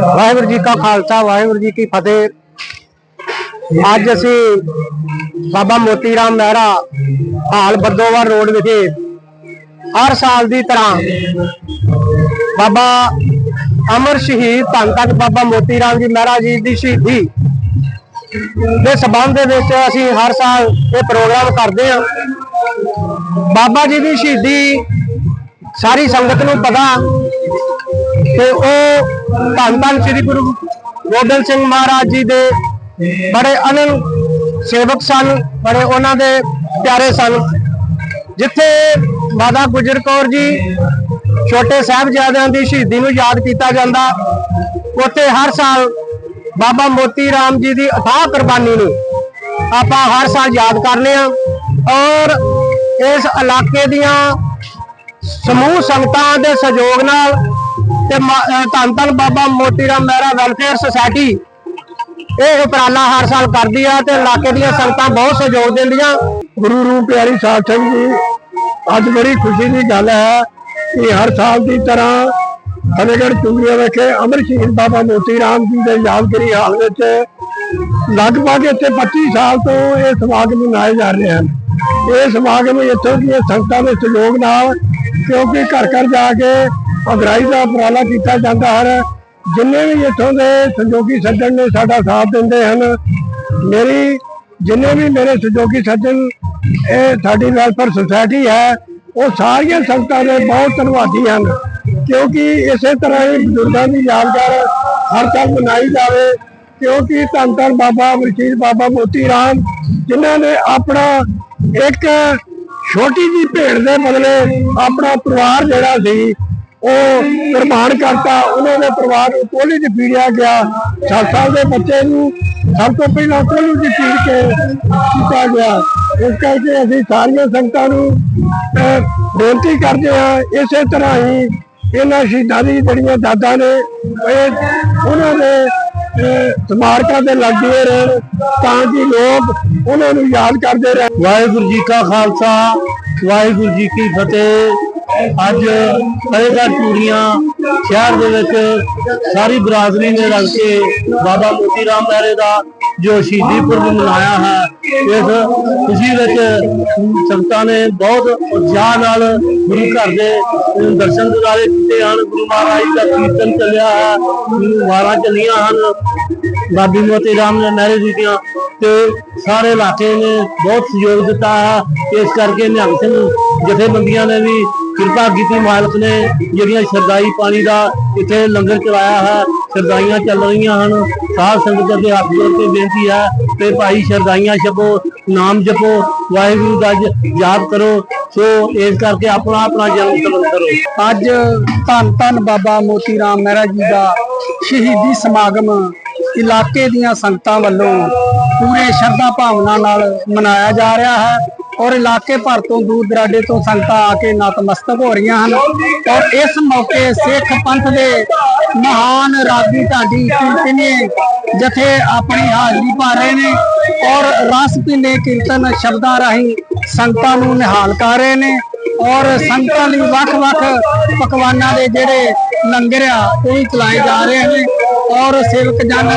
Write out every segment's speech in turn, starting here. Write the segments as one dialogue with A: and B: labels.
A: ਵਾਹਿਗੁਰੂ ਜੀ ਕਾ ਖਾਲਸਾ, ਵਾਹਿਗੁਰੂ ਜੀ ਕੀ ਫਤਿਹ। ਅੱਜ ਅਸੀਂ ਬਾਬਾ ਮੋਤੀ ਰਾਮ ਮਹਿਰਾ ਹਾਲ ਬਰਦੋਵਾਰ ਰੋਡ ਵਿਖੇ ਹਰ ਸਾਲ ਦੀ ਤਰ੍ਹਾਂ ਬਾਬਾ ਅਮਰ ਸ਼ਹੀਦ ਧੰਨ ਧੰਨ ਬਾਬਾ ਮੋਤੀ ਰਾਮ ਜੀ ਮਹਿਰਾ ਜੀ ਦੀ ਸ਼ਹੀਦੀ ਦੇ ਸਬੰਧ ਦੇ ਵਿੱਚ ਅਸੀਂ ਹਰ ਸਾਲ ਇਹ ਪ੍ਰੋਗਰਾਮ ਕਰਦੇ ਹਾਂ। ਬਾਬਾ ਜੀ ਦੀ ਸ਼ਹੀਦੀ ਸਾਰੀ ਸੰਗਤ ਨੂੰ ਪਤਾ ਤੇ ਉਹ ਧੰਨ ਧੰਨ ਸ੍ਰੀ ਗੁਰੂ ਗੋਬਿੰਦ ਸਿੰਘ ਮਹਾਰਾਜ ਜੀ ਦੇ ਬੜੇ ਅਨੰਦ ਸੇਵਕ ਸਨ, ਬੜੇ ਉਹਨਾਂ ਦੇ ਪਿਆਰੇ ਸਨ। ਜਿੱਥੇ ਮਾਤਾ ਗੁਜਰ ਕੌਰ ਜੀ ਛੋਟੇ ਸਾਹਿਬਜ਼ਾਦਿਆਂ ਦੀ ਸ਼ਹੀਦੀ ਨੂੰ ਯਾਦ ਕੀਤਾ ਜਾਂਦਾ, ਉੱਥੇ ਹਰ ਸਾਲ ਬਾਬਾ ਮੋਤੀ ਰਾਮ ਜੀ ਦੀ ਅਥਾਹ ਕੁਰਬਾਨੀ ਨੂੰ ਆਪਾਂ ਹਰ ਸਾਲ ਯਾਦ ਕਰਨੇ ਆ ਔਰ ਇਸ ਇਲਾਕੇ ਦੀਆਂ ਸਮੂਹ ਸੰਗਤਾਂ ਦੇ ਸਹਿਯੋਗ ਨਾਲ ਤੇ ਧੰਨ ਧੰਨ ਬਾਬਾ ਮੋਤੀ ਰਾਮ ਮਹਿਰਾ ਵੈਲਫੇਅਰ ਸੁਸਾਇਟੀ ਇਹ ਉਪਰਾਲਾ ਹਰ ਸਾਲ ਕਰਦੀ ਆ ਤੇ ਇਲਾਕੇ ਦੀਆਂ ਸੰਗਤਾਂ ਬਹੁਤ ਸਹਿਯੋਗ ਦਿੰਦੀਆਂ। ਗੁਰੂ ਰੂਪ ਪਿਆਰੀ ਸਾਧ ਸਿੰਘ ਜੀ, ਅੱਜ ਬੜੀ ਖੁਸ਼ੀ ਦੀ ਗੱਲ ਹੈ ਕਿ ਹਰ ਸਾਲ ਦੀ ਤਰ੍ਹਾਂ ਫਤਿਹਗੜ੍ਹ ਚੂੜੀਆਂ ਵਿਖੇ ਅਮਰ ਸ਼ਹੀਦ ਬਾਬਾ ਮੋਤੀ ਰਾਮ ਜੀ ਦੇ ਯਾਦਗਾਰੀ ਹਾਲ ਵਿੱਚ ਲਗਭਗ ਇੱਥੇ 25 ਸਾਲ ਤੋਂ ਇਹ ਸਮਾਗਮ ਮਨਾਏ ਜਾ ਰਹੇ ਹਨ। ਇਹ ਸਮਾਗਮ ਇੱਥੋਂ ਦੀਆਂ ਸੰਗਤਾਂ ਦੇ ਸਹਿਯੋਗ ਨਾਲ ਕਿਉਂਕਿ ਘਰ ਘਰ ਜਾ ਕੇ ਅਗਰਾਈ ਦਾ ਉਪਰਾਲਾ ਕੀਤਾ ਜਾਂਦਾ ਹੈ। ਜਿੰਨੇ ਵੀ ਇੱਥੋਂ ਦੇ ਸੰਜੋਗੀ ਸੱਜਣ ਨੇ ਸਾਡਾ ਸਾਥ ਦਿੰਦੇ ਹਨ। ਮੇਰੀ, ਜਿੰਨੇ ਵੀ ਮੇਰੇ ਸਹਿਯੋਗੀ ਸੱਜਣ, ਇਹ ਸਾਡੀ ਵੈਲਫੇਅਰ ਸੁਸਾਇਟੀ ਹੈ, ਉਹ ਸਾਰੀਆਂ ਸੰਗਤਾਂ ਦੇ ਬਹੁਤ ਧੰਨਵਾਦੀ ਹਨ। ਕਿਉਂਕਿ ਇਸੇ ਤਰ੍ਹਾਂ ਹੀ ਬਜ਼ੁਰਗਾਂ ਦੀ ਯਾਦਗਾਰ ਹਰ ਸਾਲ ਮਨਾਈ ਜਾਵੇ। ਕਿਉਂਕਿ ਧੰਨ ਧੰਨ ਬਾਬਾ ਅਮਰਜੀਤ ਬਾਬਾ ਮੋਤੀ ਰਾਮ, ਜਿਨ੍ਹਾਂ ਨੇ ਆਪਣਾ ਇੱਕ ਛੋਟੀ ਜੀ ਭੇਡ ਦੇ ਬਦਲੇ ਆਪਣਾ ਪਰਿਵਾਰ ਜਿਹੜਾ ਸੀ ਉਹ ਨਿਰਮਾਣ ਕਰਤਾ, ਉਹਨਾਂ ਦੇ ਪਰਿਵਾਰ ਨੂੰ ਕੋਲੀ 'ਚ ਪੀੜਿਆ ਗਿਆ। ਸੱਤ ਸਾਲ ਦੇ ਬੱਚੇ ਨੂੰ ਸਭ ਤੋਂ ਪਹਿਲਾਂ ਕੋਲੀ 'ਚ ਪੀੜ ਕੇ ਕੀਤਾ ਗਿਆ। ਇਸ ਕਰਕੇ ਅਸੀਂ ਸਾਰੀਆਂ ਸੰਗਤਾਂ ਨੂੰ ਬੇਨਤੀ ਕਰਦੇ ਹਾਂ, ਇਸੇ ਤਰ੍ਹਾਂ ਹੀ ਇਹਨਾਂ ਸ਼ਹੀਦਾਂ ਦੀ ਜਿਹੜੀਆਂ ਦਾਦਾ ਨੇ, ਇਹ ਉਹਨਾਂ ਦੇ ਸਮਾਰਕਾਂ ਤੇ ਲੱਗਦੇ ਰਹਿਣ ਤਾਂ ਕਿ ਲੋਕ ਉਹਨਾਂ ਨੂੰ ਯਾਦ ਕਰਦੇ ਰਹਿਣ।
B: ਵਾਹਿਗੁਰੂ ਜੀ ਕਾ ਖਾਲਸਾ, ਵਾਹਿਗੁਰੂ ਜੀ ਕੀ ਫਤਿਹ। ਅੱਜ ਫਤਿਹਗੜ੍ਹ ਚੂੜੀਆਂ ਸ਼ਹਿਰ ਦੇ ਵਿੱਚ ਸਾਰੀ ਬਰਾਦਰੀ ਨੇ ਰਲ ਕੇ ਬਾਬਾ ਮੋਤੀ ਰਾਮ ਮਹਿਰੇ ਦਾ ਜੋ ਸ਼ਹੀਦੀ ਪੁਰਬ ਮਨਾਇਆ ਹੈ ਇਸ ਖੁਸ਼ੀ ਵਿੱਚ ਸੰਗਤਾਂ ਨੇ ਬਹੁਤ ਉਤਸ਼ਾਹ ਨਾਲ ਗੁਰੂ ਘਰ ਦੇ ਅਹ, ਦਰਸ਼ਨ ਦਿਦਾਰੇ ਕੀਤੇ ਹਨ। ਗੁਰੂ ਮਹਾਰਾਜ ਦਾ ਕੀਰਤਨ ਚੱਲਿਆ ਹੈ ਵਾਰਾਂ ਚੱਲੀਆਂ ਹਨ। ਬਾਬੀ ਮੋਤੀ ਰਾਮ ਨੇ ਨਹਿਰੇ ਜੀ ਦੀਆਂ ਤੇ ਸਾਰੇ ਇਲਾਕੇ ਨੇ ਬਹੁਤ ਸਹਿਯੋਗ ਦਿੱਤਾ ਹੈ। ਇਸ ਕਰਕੇ ਨਿਹੰਗ ਸਿੰਘ ਜਥੇਬੰਦੀਆਂ ਨੇ ਵੀ ਕਿਰਪਾ ਕੀਤੀ ਮਾਲਕ ਨੇ, ਜਿਹੜੀਆਂ ਸ਼ਰਦਾਈ ਪਾਣੀ ਦਾ ਇੱਥੇ ਲੰਗਰ ਚਲਾਇਆ ਹੈ ਸ਼ਰਦਾਈਆਂ ਚੱਲ ਰਹੀਆਂ ਹਨ, ਸਾਧ ਸੰਗਤ ਦੇ ਹੱਥ ਜੋੜ ਕੇ ਬੇਨਤੀ ਹੈ ਤੇ ਭਾਈ ਸ਼ਰਦਾਈਆਂ ਛਪੋ ਨਾਮ ਜਪੋ, ਵਾਹਿਗੁਰੂ ਦਾ ਜ- ਯਾਦ ਕਰੋ, ਸੋ ਇਸ ਕਰਕੇ ਆਪਣਾ ਆਪਣਾ ਜਨਮ ਸਬੰਧ ਕਰੋ।
A: ਅੱਜ ਧੰਨ ਧੰਨ ਬਾਬਾ ਮੋਤੀ ਰਾਮ ਮਹਿਰਾ ਜੀ ਦਾ ਸ਼ਹੀਦੀ ਸਮਾਗਮ ਇਲਾਕੇ ਦੀਆਂ ਸੰਗਤਾਂ ਵੱਲੋਂ ਪੂਰੇ ਸ਼ਰਧਾ ਭਾਵਨਾ ਨਾਲ ਮਨਾਇਆ ਜਾ ਰਿਹਾ ਹੈ। ਔਰ ਇਲਾਕੇ ਭਰ ਤੋਂ ਦੂਰ ਦਰਾਡੇ ਤੋਂ ਸੰਗਤਾਂ ਆ ਕੇ ਨਤਮਸਤਕ ਹੋ ਰਹੀਆਂ ਹਨ। ਔਰ ਇਸ ਮੌਕੇ ਸਿੱਖ ਪੰਥ ਦੇ ਮਹਾਨ ਰਾਗੀ ਢਾਡੀ ਕੀਰਤਨੇ ਜਥੇ ਆਪਣੀ ਹਾਜ਼ਰੀ ਭਰ ਰਹੇ ਨੇ ਔਰ ਰਸ ਭਿੰਨੇ ਕੀਰਤਨ ਸ਼ਬਦਾਂ ਰਾਹੀਂ ਸੰਗਤਾਂ ਨੂੰ ਨਿਹਾਲ ਕਰ ਰਹੇ ਨੇ ਔਰ ਸੰਗਤਾਂ ਲਈ ਵੱਖ-ਵੱਖ ਪਕਵਾਨਾਂ ਦੇ ਜਿਹੜੇ ਲੰਗਰ ਆ, ਉਹ ਵੀ ਚਲਾਏ ਜਾ ਰਹੇ ਨੇ ਔਰ ਸੇਵਕ ਜਨ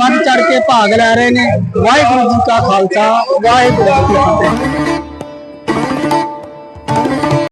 A: ਵੱਧ ਚੜ ਕੇ ਭਾਗ ਲੈ ਰਹੇ ਨੇ। ਵਾਹਿਗੁਰੂ ਜੀ ਕਾ ਖਾਲਸਾ, ਵਾਹਿਗੁਰੂ ਜੀ ਕੀ ਫਤਿਹ।